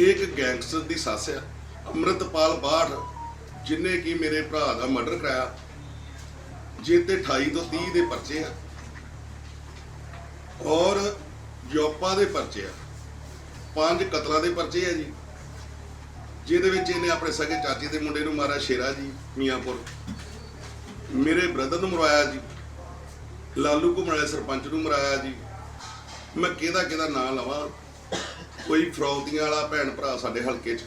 ਇਹ ਇੱਕ ਗੈਂਗਸਟਰ ਦੀ ਸੱਸ ਆ, ਅੰਮ੍ਰਿਤਪਾਲ ਬਾਠ ਜਿਨੇ ਕਿ ਮੇਰੇ ਭਰਾ ਦਾ ਮਰਡਰ ਕਰਾਇਆ, ਜੇ ਤੇ 28 ਤੋਂ 30 ਦੇ ਪਰਚੇ ਆ, ਔਰ ਯੋਪਾ ਦੇ ਪਰਚੇ ਆ, ਪੰਜ ਕਤਲਾਂ ਦੇ ਪਰਚੇ ਆ ਜੀ, ਜਿਹਦੇ ਵਿੱਚ ਇਹਨੇ ਆਪਣੇ ਸਗੇ ਚਾਚੇ ਦੇ ਮੁੰਡੇ ਨੂੰ ਮਾਰਿਆ, ਸ਼ੇਰਾ ਜੀ, ਮੀਆਂਪੁਰ। ਮੇਰੇ ਬ੍ਰਦਰ ਨੂੰ ਮਰਵਾਇਆ ਜੀ, ਲਾਲੂ ਘੁੰਮਣ ਸਰਪੰਚ ਨੂੰ ਮਰਾਇਆ ਜੀ, ਮੈਂ ਕਿਹਦਾ ਕਿਹਦਾ ਨਾਂ ਲਵਾਂ ਕੋਈ ਫਰੌਦੀਆਂ ਵਾਲਾ ਭੈਣ ਭਰਾ ਸਾਡੇ ਹਲਕੇ 'ਚ।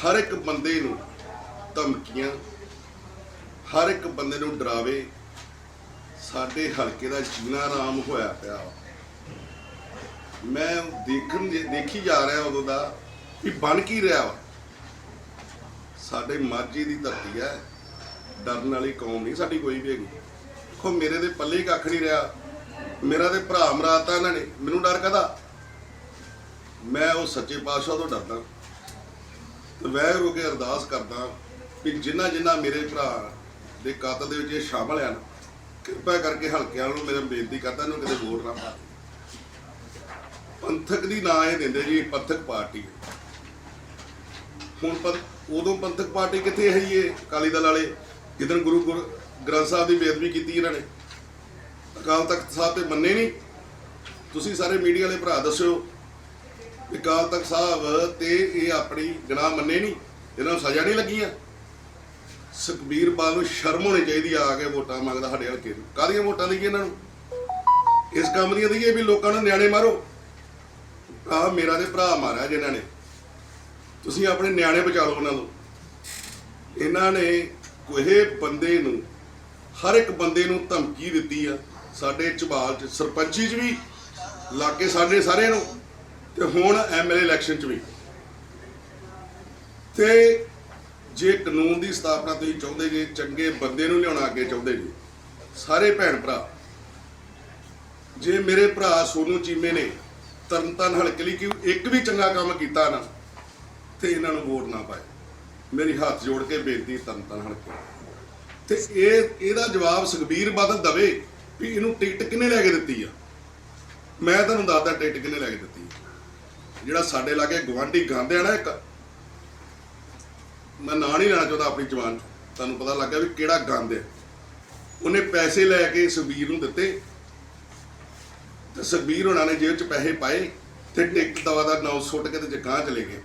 ਹਰ ਇੱਕ ਬੰਦੇ ਨੂੰ ਧਮਕੀਆਂ, ਹਰ ਇੱਕ ਬੰਦੇ ਨੂੰ ਡਰਾਵੇ, ਸਾਡੇ ਹਲਕੇ ਦਾ ਜੀਣਾ ਆਰਾਮ ਹੋਇਆ ਪਿਆ ਵਾ। ਮੈਂ ਦੇਖਣ ਦੇਖੀ ਜਾ ਰਿਹਾ ਉਦੋਂ ਦਾ ਵੀ ਬਣ ਕੀ ਰਿਹਾ ਵਾ। ਸਾਡੇ ਮਾਝੀ ਦੀ ਧਰਤੀ ਹੈ, ਡਰਨ ਵਾਲੀ ਕੌਮ ਨਹੀਂ ਸਾਡੀ ਕੋਈ ਵੀ ਹੈਗੀ। ਦੇਖੋ, ਮੇਰੇ ਦੇ ਪੱਲੇ ਕੱਖ ਨਹੀਂ ਰਿਹਾ। ਮੇਰਾ ਤੇ ਭਰਾ ਮਰਾਤਾ ਇਹਨਾਂ ਨੇ। ਮੈਨੂੰ ਡਰ ਕਦਾ ਮੈਂ ਉਹ ਸੱਚੇ ਪਾਤਸ਼ਾਹ ਤੋਂ ਡਰਦਾ। ਤੇ ਵੈਰ ਕੇ ਅਰਦਾਸ ਕਰਦਾ ਕਿ ਜਿਨ੍ਹਾਂ ਜਿਨ੍ਹਾਂ ਮੇਰੇ ਭਰਾ ਦੇ ਕਾਤਲ ਦੇ ਵਿੱਚ ਇਹ ਸ਼ਾਮਲ ਹਨ, ਕਿਰਪਾ ਕਰਕੇ ਹਲਕਿਆਂ ਨੂੰ ਮੇਰੇ ਬੇਨਤੀ ਕਰਦਾ ਇਹਨੂੰ ਕਿਤੇ ਵੋਟ ਨਾ ਪਾ ਪੰਥਕ ਦੀ ਨਾਂ ਇਹ ਦਿੰਦੇ ਜੀ ਪੰਥਕ ਪਾਰਟੀ ਹੁਣ ਪਰ ਉਦੋਂ ਪੰਥਕ ਪਾਰਟੀ ਕਿੱਥੇ ਹੈ ਇਹ ਅਕਾਲੀ ਦਲ ਵਾਲੇ? ਜਿੱਦਣ ਗੁਰੂ ਗੁਰ- ਗ੍ਰੰਥ ਸਾਹਿਬ ਦੀ ਬੇਅਦਬੀ ਕੀਤੀ ਇਹਨਾਂ ਨੇ। ਅਕਾਲ ਤਖਤ ਸਾਹਿਬ ਤੇ ਮੰਨੇ ਨਹੀਂ। ਤੁਸੀਂ ਸਾਰੇ ਮੀਡੀਆ ਵਾਲੇ ਭਰਾ ਦੱਸਿਓ ਵੀ ਅਕਾਲ ਤਖਤ ਸਾਹਿਬ ਤੇ ਇਹ ਆਪਣੀ ਗੁਨਾਹ ਮੰਨੇ ਨਹੀਂ, ਇਹਨਾਂ ਨੂੰ ਸਜ਼ਾ ਨਹੀਂ ਲੱਗੀਆਂ ਸੁਖਬੀਰ ਬਾਲ ਨੂੰ ਸ਼ਰਮ ਹੋਣੀ ਚਾਹੀਦੀ ਆ ਕੇ ਵੋਟਾਂ ਮੰਗਦਾ ਸਾਡੇ ਹਲਕੇ ਨੂੰ। ਕਾਹਦੀਆਂ ਵੋਟਾਂ ਦਈਏ ਇਹਨਾਂ ਨੂੰ? ਇਸ ਕੰਮ ਦੀਆਂ ਦਈਏ ਵੀ ਲੋਕਾਂ ਨੂੰ ਨਿਆਣੇ ਮਾਰੋ। ਆ ਮੇਰਾ ਤੇ ਭਰਾ ਮਾਰਿਆ ਜਿਨ੍ਹਾਂ ਨੇ। ਤੁਸੀਂ ਆਪਣੇ ਨਿਆਣੇ ਬਚਾ ਲਓ ਉਹਨਾਂ ਨੂੰ। ਇਹਨਾਂ ਨੇ ਕੋਹੇ ਬੰਦੇ ਨੂੰ, ਹਰ ਇੱਕ ਬੰਦੇ ਨੂੰ ਧਮਕੀ ਦਿੱਤੀ ਆ। ਸਾਡੇ ਝਬਾਲ ਚ, ਸਰਪੰਚੀ ਚ ਵੀ ਲਾਗੇ ਸਾਡੇ ਸਾਰਿਆਂ ਨੂੰ। ਤੇ ਹੁਣ ਐਮਐਲਏ ਇਲੈਕਸ਼ਨ ਚ ਵੀ। ਤੇ ਜੇ ਕਾਨੂੰਨ ਦੀ ਸਥਾਪਨਾ ਤੁਸੀਂ ਚਾਹੁੰਦੇ ਜੇ, ਚੰਗੇ ਬੰਦੇ ਨੂੰ ਲਿਆਉਣਾ ਅੱਗੇ ਚਾਹੁੰਦੇ ਜੇ, ਸਾਰੇ ਭੈਣ ਭਰਾ, ਜੇ ਮੇਰੇ ਭਰਾ ਸੋਨੂ ਚੀਮੇ ਨੇ ਤਰਨਤਨ ਹਲਕੇ ਲਈ ਕਿ ਇੱਕ ਵੀ ਚੰਗਾ ਕੰਮ ਕੀਤਾ ਨਾ, ਤੇ ਇਹਨਾਂ ਨੂੰ ਵੋਟ ਨਾ ਪਾਏ। ਮੇਰੀ ਹੱਥ ਜੋੜ ਕੇ ਬੇਨਤੀ ਤਰਨਤਨ ਹਲਕੇ ਤੇ ਇਹ, ਇਹਦਾ ਜਵਾਬ ਸੁਖਬੀਰ ਬਾਦਲ ਦਵੇ ਵੀ ਇਹਨੂੰ ਟਿਕਟ ਕਿਹਨੇ ਲੈ ਕੇ ਦਿੱਤੀ ਆ? ਮੈਂ ਤੁਹਾਨੂੰ ਦੱਸਦਾ ਟਿਕਟ ਕਿਹਨੇ ਲੈ ਕੇ ਦਿੱਤੀ ਜਿਹੜਾ ਸਾਡੇ ਲਾਗੇ ਗਵਾਂਢੀ ਗਾਂਦੇ ਆ ਨਾ ਇੱਕ, ਮੈਂ ਨਾਂ ਨਹੀਂ ਲੈਣਾ ਚਾਹੁੰਦਾ ਆਪਣੀ ਜ਼ੁਬਾਨ 'ਚ। ਤੁਹਾਨੂੰ ਪਤਾ ਲੱਗ ਗਿਆ ਵੀ ਕਿਹੜਾ ਗਾਂਦੇ ਆ। ਉਹਨੇ ਪੈਸੇ ਲੈ ਕੇ ਸੁਖਬੀਰ ਨੂੰ ਦਿੱਤੇ ਤੇ ਸੁਖਬੀਰ ਹੋਣਾ ਨੇ ਜੇਬ 'ਚ ਪੈਸੇ ਪਾਏ ਤੇ ਟਿਕਟ ਦਵਾ ਦਾ ਨਾਮ ਸੁੱਟ ਕੇ ਤੇ ਜਗਾਂ ਚਲੇ ਗਏ।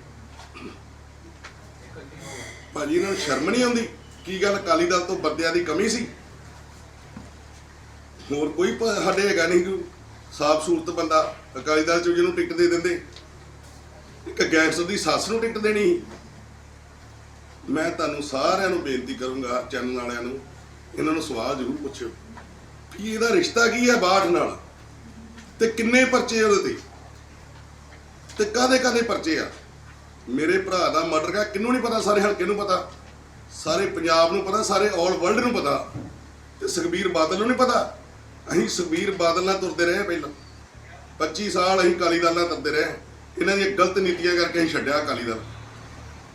ਭਾਜੀ, ਇਹਨਾਂ ਨੂੰ ਸ਼ਰਮ ਨਹੀਂ ਆਉਂਦੀ? ਕੀ ਗੱਲ ਅਕਾਲੀ ਦਲ ਤੋਂ ਬੰਦਿਆਂ ਦੀ ਕਮੀ ਸੀ? ਹੋਰ ਕੋਈ ਸਾਡੇ ਹੈਗਾ ਨਹੀਂ ਕੋਈ ਸਾਫ਼ ਸੂਰਤ ਬੰਦਾ। ਅਕਾਲੀ ਦਲ ਚ ਜਿਹਨੂੰ ਟਿਕਟ ਦੇ ਦਿੰਦੇ। ਇੱਕ ਗੈਂਗਸਟਰ ਦੀ ਸੱਸ ਨੂੰ ਟਿਕਟ ਦੇਣੀ ਸੀ। ਮੈਂ ਤੁਹਾਨੂੰ ਸਾਰਿਆਂ ਨੂੰ ਬੇਨਤੀ ਕਰੂੰਗਾ, ਚੈਨਲ ਵਾਲਿਆਂ ਨੂੰ, ਇਹਨਾਂ ਨੂੰ ਸਵਾਲ ਜ਼ਰੂਰ ਪੁੱਛਿਓ ਵੀ ਇਹਦਾ ਰਿਸ਼ਤਾ ਕੀ ਹੈ ਬਾਠ ਨਾਲ? ਤੇ ਕਿੰਨੇ ਪਰਚੇ ਉਹਦੇ ਤੇ? ਤੇ ਕਾਦੇ ਕਾਦੇ ਪਰਚੇ ਆ? ਮੇਰੇ ਭਰਾ ਦਾ ਮਰਡਰ ਕਾ ਕਿੰਨੂੰ ਨਹੀਂ ਪਤਾ, ਸਾਰੇ ਹਲਕੇ ਨੂੰ ਪਤਾ, ਸਾਰੇ ਪੰਜਾਬ ਨੂੰ ਪਤਾ, ਸਾਰੇ ਆਲ ਵਰਲਡ ਨੂੰ ਪਤਾ, ਤੇ ਸੁਖਬੀਰ ਬਾਦਲ ਨੂੰ ਨਹੀਂ ਪਤਾ। ਅਸੀਂ ਸੁਖਬੀਰ ਬਾਦਲ ਨਾਲ ਤੁਰਦੇ ਰਹੇ ਪਹਿਲਾਂ। 25 ਸਾਲ ਅਸੀਂ ਅਕਾਲੀ ਦਲ ਨਾਲ ਤੁਰਦੇ ਰਹੇ। ਇਹਨਾਂ ਦੀਆਂ ਗਲਤ ਨੀਤੀਆਂ ਕਰਕੇ ਹੀ ਛੱਡਿਆ ਅਕਾਲੀ ਦਲ।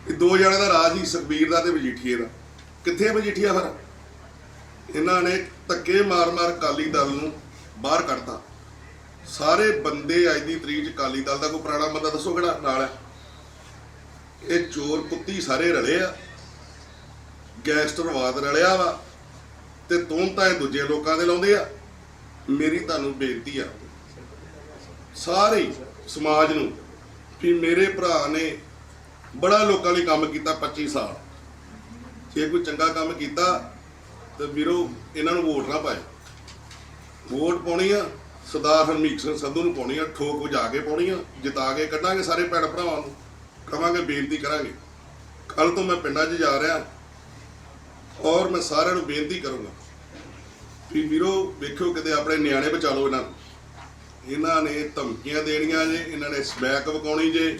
ਇਹ ਦੋ ਜਣੇ ਦਾ ਰਾਜ ਹੀ ਸੁਖਬੀਰ ਦਾ ਤੇ ਮਜੀਠੀਏ ਦਾ। ਕਿੱਥੇ ਮਜੀਠੀਆ ਫਿਰ? ਇਹਨਾਂ ਨੇ ਧੱਕੇ ਮਾਰ-ਮਾਰ ਅਕਾਲੀ ਦਲ ਨੂੰ ਬਾਹਰ ਕੱਢਤਾ। ਸਾਰੇ ਬੰਦੇ ਅੱਜ ਦੀ ਤਰੀਕ 'ਚ ਅਕਾਲੀ ਦਲ ਦਾ ਕੋਈ ਪੁਰਾਣਾ ਬੰਦਾ ਦੱਸੋ ਕਿਹੜਾ ਨਾਲ ਹੈ? ਇਹ ਚੋਰ ਕੁੱਤੀ ਸਾਰੇ ਰਲੇ ਆ। ਗੈਂਗਸਟਰਵਾਦ ਰਲਿਆ ਵਾ ਤੇ ਤੂੰ ਤਾਂ ਇਹ ਦੂਜੇ ਲੋਕਾਂ ਦੇ ਲਾਉਂਦੇ ਆ। ਮੇਰੀ ਤੁਹਾਨੂੰ ਬੇਨਤੀ ਆ। ਸਾਰੇ ਸਮਾਜ ਨੂੰ ਵੀ ਮੇਰੇ ਭਰਾ ਨੇ ਬੜਾ ਲੋਕਾਂ ਲਈ ਕੰਮ ਕੀਤਾ 25 ਸਾਲ। ਜੇ ਕੋਈ ਚੰਗਾ ਕੰਮ ਕੀਤਾ, ਤੇ ਵੀਰੋ, ਇਹਨਾਂ ਨੂੰ ਵੋਟ ਨਾ ਪਾਏ ਵੋਟ ਪਾਉਣੀ ਆ, ਸਰਦਾਰ ਹਰਮੀਤ ਸਿੰਘ ਸੰਧੂ ਨੂੰ ਪਾਉਣੀ ਆ, ਠੋਕ ਵਜਾ ਕੇ ਪਾਉਣੀ ਆ, ਜਿਤਾ ਕੇ ਕੱਢਾਂਗੇ ਸਾਰੇ ਭੈਣ ਭਰਾਵਾਂ ਨੂੰ ਕਵਾਂਗੇ ਬੇਨਤੀ ਕਰਾਂਗੇ। ਕੱਲ ਤੋਂ ਮੈਂ ਪਿੰਡਾਂ 'ਚ ਜਾ ਰਿਹਾ, ਔਰ ਮੈਂ ਸਾਰਿਆਂ ਨੂੰ ਬੇਨਤੀ ਕਰੂੰਗਾ ਵੀ ਵੀਰੋ, ਵੇਖਿਓ ਕਿਤੇ ਆਪਣੇ ਨਿਆਣੇ ਬਚਾ ਲਓ ਇਹਨਾਂ ਨੂੰ। ਇਹਨਾਂ ਨੇ ਧਮਕੀਆਂ ਦੇਣੀਆਂ ਜੇ, ਇਹਨਾਂ ਨੇ ਸਮੈਕ ਵਕਾਉਣੀ ਜੇ।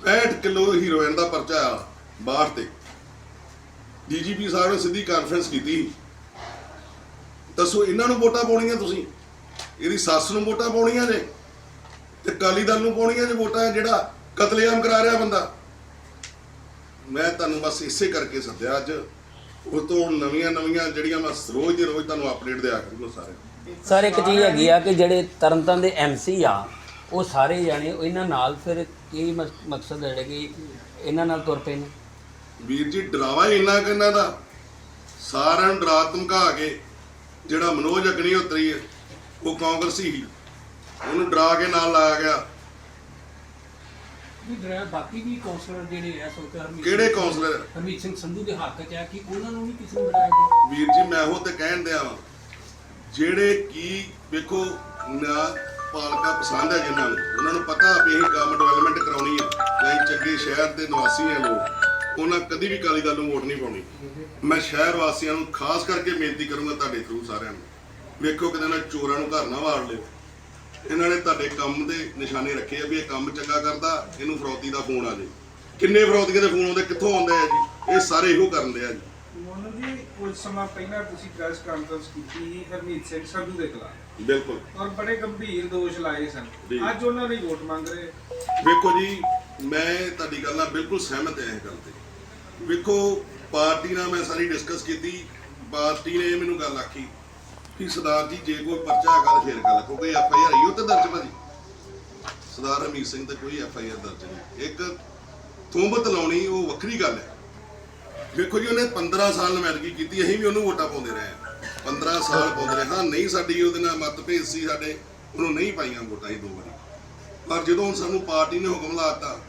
65 ਕਿਲੋ ਹੀਰੋਇਨ ਦਾ ਪਰਚਾ ਆ ਬਾਹਰ ਤੇ। ਡੀਜੀਪੀ ਸਾਹਿਬ ਨੇ ਸਿੱਧੀ ਕਾਨਫਰੰਸ ਕੀਤੀ। ਦੱਸੋ ਇਹਨਾਂ ਨੂੰ ਵੋਟਾਂ ਪਾਉਣੀਆਂ ਤੁਸੀਂ? ਇਹਦੀ ਸੱਸ ਨੂੰ ਵੋਟਾਂ ਪਾਉਣੀਆਂ ਜੇ? ਤੇ ਅਕਾਲੀ ਦਲ ਨੂੰ ਪਾਉਣੀਆਂ ਜੇ ਵੋਟਾਂ? ਜਿਹੜਾ ਕਤਲੇਆਮ ਕਰਾ ਰਿਹਾ ਬੰਦਾ। ਮੈਂ ਤੁਹਾਨੂੰ ਬਸ ਇਸੇ ਕਰਕੇ ਸੱਦਿਆ ਅੱਜ। ਉਹ ਤੋਂ ਨਵੀਆਂ ਨਵੀਆਂ ਜਿਹੜੀਆਂ ਮੈਂ ਰੋਜ਼ ਦੇ ਰੋਜ਼ ਤੁਹਾਨੂੰ ਅਪਡੇਟ ਦਿਆ ਕਰੂੰਗਾ ਸਾਰੇ। ਸਰ ਇੱਕ ਚੀਜ਼ ਹੈਗੀ ਆ ਕਿ ਜਿਹੜੇ ਤਰਨਤਨ ਦੇ ਐਮਸੀ ਆ ਉਹ ਸਾਰੇ ਜਾਣੇ ਇਹਨਾਂ ਨਾਲ ਫਿਰ ਕੀ ਮਕ- ਮਕਸਦ ਹੈ ਕਿ ਇਹਨਾਂ ਨਾਲ ਤੁਰ ਪਏ ਨੇ? ਵੀਰ ਜੀ ਡਰਾਵਾ ਹੀ ਇੰਨਾ ਕਿ ਇਹਨਾਂ ਦਾ। ਸਾਰਿਆਂ ਨੂੰ ਡਰਾ ਧਮਕਾ ਕੇ ਜਿਹੜਾ ਮਨੋਜ ਅਗਨੀ ਉਤਰੀ ਹੈ ਉਹ ਕਾਂਗਰਸੀ ਹੀ ਉਹਨੂੰ ਡਰਾ ਕੇ ਨਾਲ ਲਾਇਆ ਗਿਆ। ਵੀ ਡਰਾਈਵਰ ਬਾਕੀ ਵੀ ਕਾਉਂਸਲਰ ਜਿਹੜੇ ਇਸ ਵਕਤ ਹਰਮੀਤ ਕਿਹੜੇ ਕਾਉਂਸਲਰ ਹਰਮੀਤ ਸਿੰਘ ਸੰਧੂ ਦੇ ਹੱਕ 'ਚ ਆ ਕਿ ਉਹਨਾਂ ਨੂੰ ਵੀ ਕਿਸੇ ਨੂੰ ਡਰਾਇਆ ਗਿਆ? ਵੀਰ ਜੀ ਮੈਂ ਉਹ ਤੇ ਕਹਿਣ ਦਿਆ ਵਾਂ। ਜਿਹੜੇ ਕੀ ਵੇਖੋ, ਨਾ ਪਾਲਕਾ ਪਸੰਦ ਹੈ ਜਿਨ੍ਹਾਂ ਨੂੰ ਉਹਨਾਂ ਨੂੰ ਪਤਾ ਵੀ ਇਹ ਕੰਮ ਡਿਵੈਲਪਮੈਂਟ ਕਰਾਉਣੀ ਹੈ। ਜਾਂ ਚੰਗੇ ਸ਼ਹਿਰ ਦੇ ਨਿਵਾਸੀ ਹਾਂ ਲੋਕ। ਉਹਨਾਂ ਕਦੀ ਵੀ ਕਾਲੀ ਦਲ ਨੂੰ ਵੋਟ ਨਹੀਂ ਪਾਉਣੀ। ਮੈਂ ਸ਼ਹਿਰ ਵਾਸੀਆਂ ਨੂੰ ਖਾਸ ਕਰਕੇ ਬੇਨਤੀ ਕਰੂੰਗਾ ਤੁਹਾਡੇ ਥਰੂ ਸਾਰਿਆਂ ਨੂੰ। ਵੇਖੋ, ਕਿਤੇ ਨਾ ਚੋਰਾਂ ਨੂੰ ਘਰ ਨਾ ਵਾੜ ਲਿਓ। ਇਹਨਾਂ ਨੇ ਤੁਹਾਡੇ ਕੰਮ ਦੇ ਨਿਸ਼ਾਨੇ ਰੱਖੇ ਆ ਵੀ ਇਹ ਕੰਮ ਚੰਗਾ ਕਰਦਾ, ਇਹਨੂੰ ਫਰੌਤੀ ਦਾ ਫੋਨ ਆ ਜੇ। ਕਿੰਨੇ ਫਰੌਤੀਆਂ ਦੇ ਫੋਨ ਆਉਂਦੇ, ਕਿੱਥੋਂ ਆਉਂਦੇ ਆ ਜੀ? ਇਹ ਸਾਰੇ ਇਹੋ ਕਰਨ ਦੇ ਆ ਜੀ ਕੁਝ ਸਮਾਂ ਪਹਿਲਾਂ ਤੁਸੀਂ ਪ੍ਰੈਸ ਕਾਨਫਰੰਸ ਕੀਤੀ ਸੀ ਹਰਮੀਤ ਸਿੰਘ ਸੰਧੂ ਦੇ ਖਿਲਾਫ। ਬਿਲਕੁਲ। ਔਰ ਬੜੇ ਗੰਭੀਰ ਦੋਸ਼ ਲਾਏ ਸਨ। ਜੀ। ਅੱਜ ਉਹਨਾਂ ਦੀ ਵੋਟ ਮੰਗ ਰਹੇ ਵੇਖੋ ਜੀ ਮੈਂ ਤੁਹਾਡੀ ਗੱਲ ਨਾਲ ਬਿਲਕੁਲ ਸਹਿਮਤ ਹਾਂ ਇਸ ਗੱਲ ਤੇ। ਵੇਖੋ ਪਾਰਟੀ ਨਾਲ ਮੈਂ ਸਾਰੀ ਡਿਸਕਸ ਕੀਤੀ। ਪਾਰਟੀ ਨੇ ਮੈਨੂੰ ਗੱਲ ਆਖੀ ਕਿ ਸਰਦਾਰ ਜੀ ਜੇ ਕੋਈ ਪਰਚਾ ਹੈਗਾ ਤਾਂ ਫੇਰ ਗੱਲ ਕੋਈ ਐਫ ਆਈ ਆਰ ਆਈ ਉਹ ਤੇ ਦਰਜ ਭਾਜੀ। ਸਰਦਾਰ ਹਮੀਤ ਸਿੰਘ ਤੇ ਕੋਈ ਐਫ ਆਈ ਆਰ ਦਰਜ ਨਹੀਂ। ਇੱਕ ਤੁੰਬਤ ਲਾਉਣੀ ਉਹ ਵੱਖਰੀ ਗੱਲ ਹੈ। ਵੇਖੋ ਜੀ, ਉਹਨੇ 15 ਸਾਲ ਨੁਮਾਇੰਦਗੀ ਕੀਤੀ, ਅਸੀਂ ਵੀ ਉਹਨੂੰ ਵੋਟਾਂ ਪਾਉਂਦੇ ਰਹੇ ਹਾਂ। 15 ਸਾਲ ਪਾਉਂਦੇ ਰਹੇ ਹਾਂ। ਨਹੀਂ ਸਾਡੀ ਉਹਦੇ ਨਾਲ ਮਤਭੇਦ ਸੀ ਸਾਡੇ, ਉਹਨੂੰ ਨਹੀਂ ਪਾਈਆਂ ਵੋਟਾਂ ਹੀ ਦੋ ਵਾਰੀ। ਪਰ ਜਦੋਂ ਹੁਣ ਸਾਨੂੰ ਪਾਰਟੀ ਨੇ ਹੁਕਮ ਲਾਤਾ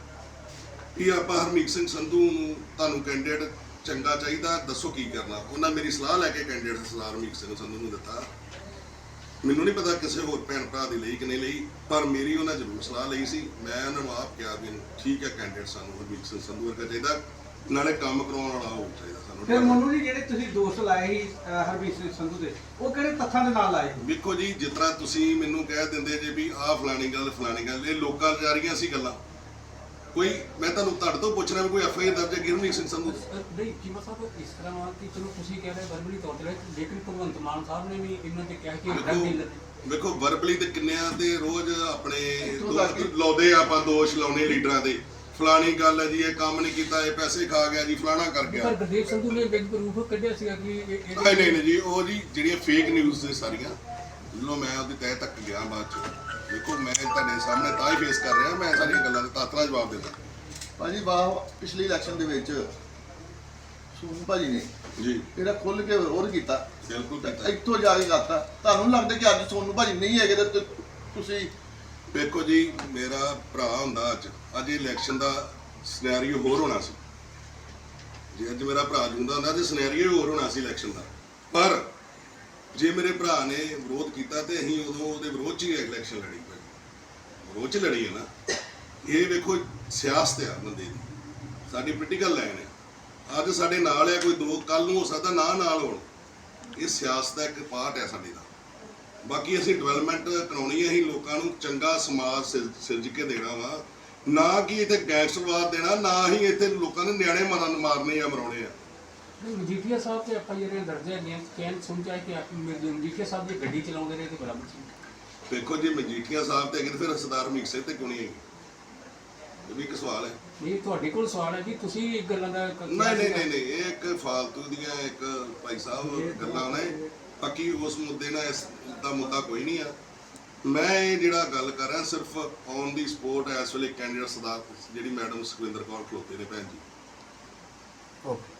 ਕਿ ਆਪਾਂ ਹਰਮੀਤ ਸਿੰਘ ਸੰਧੂ ਨੂੰ ਤੁਹਾਨੂੰ ਕੈਂਡੀਡੇਟ ਚੰਗਾ ਚਾਹੀਦਾ, ਦੱਸੋ ਕੀ ਕਰਨਾ? ਉਹਨਾਂ ਮੇਰੀ ਸਲਾਹ ਲੈ ਕੇ ਕੈਂਡੀਡੇਟ ਸਲਾਹ ਹਰਮੀਤ ਸਿੰਘ ਸੰਧੂ ਨੂੰ ਦਿੱਤਾ। ਮੈਨੂੰ ਨਹੀਂ ਪਤਾ ਕਿਸੇ ਹੋਰ ਭੈਣ ਭਰਾ ਦੀ ਲਈ ਕਿ ਨਹੀਂ ਲਈ, ਪਰ ਮੇਰੀ ਉਹਨਾਂ ਜ਼ਰੂਰ ਸਲਾਹ ਲਈ ਸੀ। ਮੈਂ ਉਹਨਾਂ ਨੂੰ ਆਪ ਕਿਹਾ ਵੀ ਠੀਕ ਹੈ ਕੈਂਡੀਡੇਟ ਸਾਨੂੰ ਹਰਮੀਤ ਸਿੰਘ ਸੰਧੂ ਵਰਗਾ ਚਾਹੀਦਾ। ਨਾਲੇ ਕੰਮ ਕਰਾਉਣ ਵਾਲਾ ਹੋਣਾ ਚਾਹੀਦਾ ਫਿਰ ਸਾਨੂੰ ਮੋਨੂ ਜੀ ਜਿਹੜੇ ਤੁਸੀਂ ਦੋਸ਼ ਲਾਏ ਸੀ ਅਹ, ਹਰਮੀਤ ਸਿੰਘ ਸੰਧੂ ਦੇ ਉਹ ਕਿਹੜੇ ਤੱਥਾਂ ਦੇ ਨਾਲ ਲਾਏ ਵੇਖੋ ਜੀ ਜਿਸ ਤਰ੍ਹਾਂ ਤੁਸੀਂ ਮੈਨੂੰ ਕਹਿ ਦਿੰਦੇ ਜੇ ਵੀ ਆਹ ਫਲਾਣੀ ਗੱਲ ਫਲਾਣੀ ਗੱਲ ਇਹ ਲੋਕਾਂ ਜਾ ਰਹੀਆਂ ਸੀ ਗੱਲਾਂ। ਕੋਈ ਮੈਂ ਤੁਹਾਨੂੰ ਤੁਹਾਡੇ ਤੋਂ ਪੁੱਛਣਾ ਵੀ ਕੋਈ ਐਫ ਆਈ ਆਰ ਦਰਜ ਹੈ ਗੁਰਮੀਤ ਸਿੰਘ ਸੰਧੂ ਤੇ? ਨਹੀਂ ਕੀਮਾ ਸਾਹਿਬ ਇਸ ਤਰ੍ਹਾਂ ਕਿ ਚਲੋ ਤੁਸੀਂ ਕਹਿ ਰਹੇ ਵਰਬਲੀ ਤੌਰ ਤੇ ਲੇਕਿਨ ਭਗਵੰਤ ਮਾਨ ਸਾਹਿਬ ਨੇ ਵੀ ਇਹਨਾਂ ਤੇ ਕਿਹਾ ਕਿ ਡਰਗ ਡੀਲਰ ਵੇਖੋ ਵੇਖੋ ਵਰਬਲੀ ਤੇ ਕਿੰਨਿਆਂ ਤੇ ਰੋਜ਼ ਆਪਣੇ ਦੋ- ਲਾਉਂਦੇ ਆ ਆਪਾਂ ਦੋਸ਼ ਲਾਉਣੇ ਲੀਡਰਾਂ ਦੇ। ਫਲਾਣੀ ਗੱਲ ਹੈ ਜੀ ਇਹ ਕੰਮ ਨਹੀਂ ਕੀਤਾ ਇਹ ਪੈਸੇ ਖਾ ਗਿਆ ਜੀ ਫਲਾਣਾ ਕਰ ਗਿਆ। ਪਰ ਗੁਰਦੇਵ ਸੰਧੂ ਨੇ ਬਿਗ ਪ੍ਰੂਫ ਕੱਢਿਆ ਸੀਗਾ ਕਿ ਇਹ- ਇਹ- ਨਹੀਂ ਨਹੀਂ ਨਹੀਂ ਜੀ ਉਹ ਜੀ ਜਿਹੜੀਆਂ ਫੇਕ ਨਿਊਜ਼ ਨੇ ਸਾਰੀਆਂ ਜਦੋਂ ਮੈਂ ਉਹਦੀ ਤਹਿ ਤੱਕ ਗਿਆ ਬਾਅਦ ਚ। ਵੇਖੋ ਮੈਂ ਤੁਹਾਡੇ ਸਾਹਮਣੇ ਤਾਂ ਹੀ ਫੇਸ ਕਰ ਰਿਹਾ ਮੈਂ ਸਾਰੀਆਂ ਗੱਲਾਂ ਦਾ ਤਾਤਰਾ ਜਵਾਬ ਦਿੰਦਾ। ਭਾਜੀ ਵਾਹ ਪਿਛਲੀ ਇਲੈਕਸ਼ਨ ਦੇ ਵਿੱਚ ਸੂਨ ਭਾਜੀ ਨੇ ਜੀ। ਜਿਹੜਾ ਖੁੱਲ ਕੇ ਵਿਰੋਧ ਕੀਤਾ ਬਿਲਕੁਲ ਕੀਤਾ। ਇੱਥੋਂ ਜਾ ਕੇ ਕਰਤਾ। ਤੁਹਾਨੂੰ ਲੱਗਦਾ ਕਿ ਅੱਜ ਸੋਨੂੰ ਭਾਜੀ ਨਹੀਂ ਹੈਗੇ ਤੇ ਤੁ- ਤੁਸੀਂ ਵੇਖੋ ਜੀ, ਮੇਰਾ ਭਰਾ ਹੁੰਦਾ ਅੱਜ। ਅੱਜ ਇਲੈਕਸ਼ਨ ਦਾ ਸਿਨੈਰੀਓ ਹੋਰ ਹੋਣਾ ਸੀ। ਜੇ ਅੱਜ ਮੇਰਾ ਭਰਾ ਜੁੰਦਾ ਹੁੰਦਾ ਤੇ ਸਿਨੈਰੀਓ ਹੋਰ ਹੋਣਾ ਸੀ ਇਲੈਕਸ਼ਨ ਦਾ। ਪਰ ਜੇ ਮੇਰੇ ਭਰਾ ਨੇ ਵਿਰੋਧ ਕੀਤਾ ਤੇ ਅਸੀਂ ਉਦੋਂ ਉਹਦੇ ਵਿਰੋਧ 'ਚ ਹੀ ਇਲੈਕਸ਼ਨ ਲੜੀ ਭਾਈ। ਵਿਰੋਧ 'ਚ ਲੜੀ ਹੈ ਨਾ। ਇਹ ਵੇਖੋ, ਸਿਆਸਤ ਆ ਬੰਦੇ ਦੀ। ਸਾਡੀ ਪੋਲੀਟੀਕਲ ਲਾਈਨ ਹੈ। ਅੱਜ ਸਾਡੇ ਨਾਲ ਹੈ ਕੋਈ ਦੋ ਕੱਲ ਨੂੰ ਹੋ ਸਕਦਾ ਨਾ ਨਾਲ ਹੋਣ। ਇਹ ਸਿਆਸਤ ਦਾ ਇੱਕ ਪਾਰਟ ਹੈ ਸਾਡੇ ਦਾ। ਬਾਕੀ ਅਸੀਂ ਡਿਵੈਲਪਮੈਂਟ ਕਰਾਉਣੀ ਹੈ ਅਸੀਂ ਲੋਕਾਂ ਨੂੰ ਚੰਗਾ ਸਮਾਜ ਸਿਰ- ਸਿਰਜ ਕੇ ਦੇਣਾ ਵਾ। ਨਾ ਕਿ ਇੱਥੇ ਗੈਂਗਸਟਰਵਾਦ ਦੇਣਾ ਨਾ ਹੀ ਇੱਥੇ ਲੋਕਾਂ ਦੇ ਨਿਆਣੇ ਮਾਰਨ ਮਾਰਨੇ ਆ ਮਰਾਉਣੇ ਆ। ਮਜੀਠੀਆ ਸਾਹਿਬ ਤੇ ਆਪਾਂ ਜਿਹੜੇ ਦਰਜ ਹੈਗੇ ਕਹਿਣ ਸੁਣ ਚਾਹੇ ਕਿ ਆਪ- ਮਜੀਠੀਆ ਸਾਹਿਬ ਦੀ ਗੱਡੀ ਚਲਾਉਂਦੇ ਰਹੇ ਤੇ ਬਰਾਬਰ ਸੀ। ਦੇਖੋ ਜੇ ਮਜੀਠੀਆ ਸਾਹਿਬ ਤੇ ਤੇ ਫਿਰ ਸਰਦਾਰ ਸਿੰਘ ਤੇ ਕਿਉਂ ਨਹੀਂ ਹੈਗੇ? ਇਹ ਵੀ ਇੱਕ ਸਵਾਲ ਹੈ। ਨਹੀਂ ਤੁਹਾਡੇ ਕੋਲ ਸਵਾਲ ਹੈ ਕਿ ਤੁਸੀਂ ਇਹ ਗੱਲਾਂ ਦਾ ਕ- ਨਹੀਂ ਨਹੀਂ ਨਹੀਂ ਨਹੀਂ ਇਹ ਇੱਕ ਫਾਲਤੂ ਦੀਆਂ ਇੱਕ ਭਾਈ ਸਾਹਿਬ ਗੱਲਾਂ ਨੇ। ਬਾਕੀ ਉਸ ਮੁੱਦੇ ਨਾਲ ਇਸ ਦਾ ਮੁੱਦਾ ਕੋਈ ਨਹੀਂ ਆ। ਮੈਂ ਇਹ ਜਿਹੜਾ ਗੱਲ ਕਰ ਰਿਹਾ ਸਿਰਫ ਔਨ ਦੀ ਸਪੋਰਟ ਇਸ ਵੇਲੇ ਕੈਂਡੀਡੇਟ ਸਰਦਾਰ ਜਿਹੜੀ ਮੈਡਮ ਸੁਖਵਿੰਦਰ ਕੌਰ ਖਲੋਤੇ ਨੇ ਭੈਣ ਜੀ। ਓਕੇ